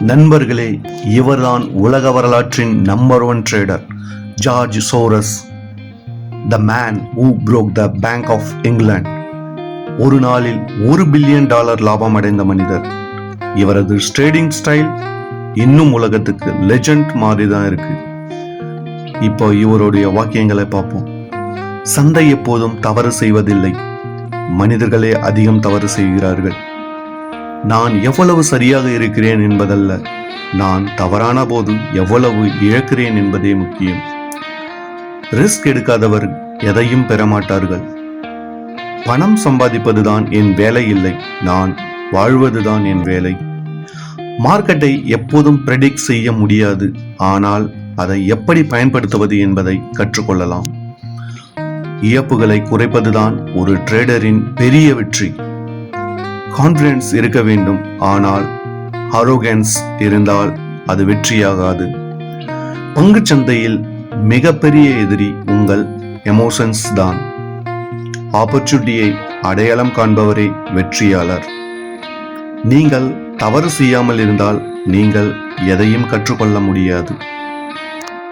நண்பர்களே இவர்தான் உலக வரலாற்றின் number one trader George Soros. The man who broke the bank of England ஒரு நாளில் ஒரு பில்லியன் டாலர் லாபம் அடைந்த மனிதர். இவரது ட்ரேடிங் ஸ்டைல் இன்னும் உலகத்துக்கு லெஜண்ட் மாதிரி தான் இருக்கு. இப்போ இவருடைய வாக்கியங்களை பார்ப்போம். சந்தை எப்போதும் தவறு செய்வதில்லை. மனிதர்களே அதிகம் தவறு செய்கிறார்கள். நான் எவ்வளவு சரியாக இருக்கிறேன் என்பதல்ல. நான் தவறான போது எவ்வளவு இழக்கிறேன் என்பதே முக்கியம். ரிஸ்க் எடுக்காதவர் எதையும் பெற மாட்டார்கள். பணம் சம்பாதிப்பதுதான் என் வேலை இல்லை. நான் வாழ்வதுதான் என் வேலை. மார்க்கெட்டை எப்போதும் ப்ரெடிக்ட் செய்ய முடியாது. ஆனால் அதை எப்படி பயன்படுத்துவது என்பதை கற்றுக்கொள்ளலாம். இழப்புகளை குறைப்பதுதான் ஒரு ட்ரேடரின் பெரிய வெற்றி. கான்ஃபிடன்ஸ் இருக்க வேண்டும். ஆனால் அரோகன்ஸ் இருந்தால் அது வெற்றியாகாது. பங்கு சந்தையில் மிகப்பெரிய எதிரி உங்கள் எமோஷன்ஸ் தான். ஆப்பர்ச்சுனிட்டியை அடையாளம் காண்பவரே வெற்றியாளர். நீங்கள் தவறு செய்யாமல் இருந்தால் நீங்கள் எதையும் கற்றுக்கொள்ள முடியாது.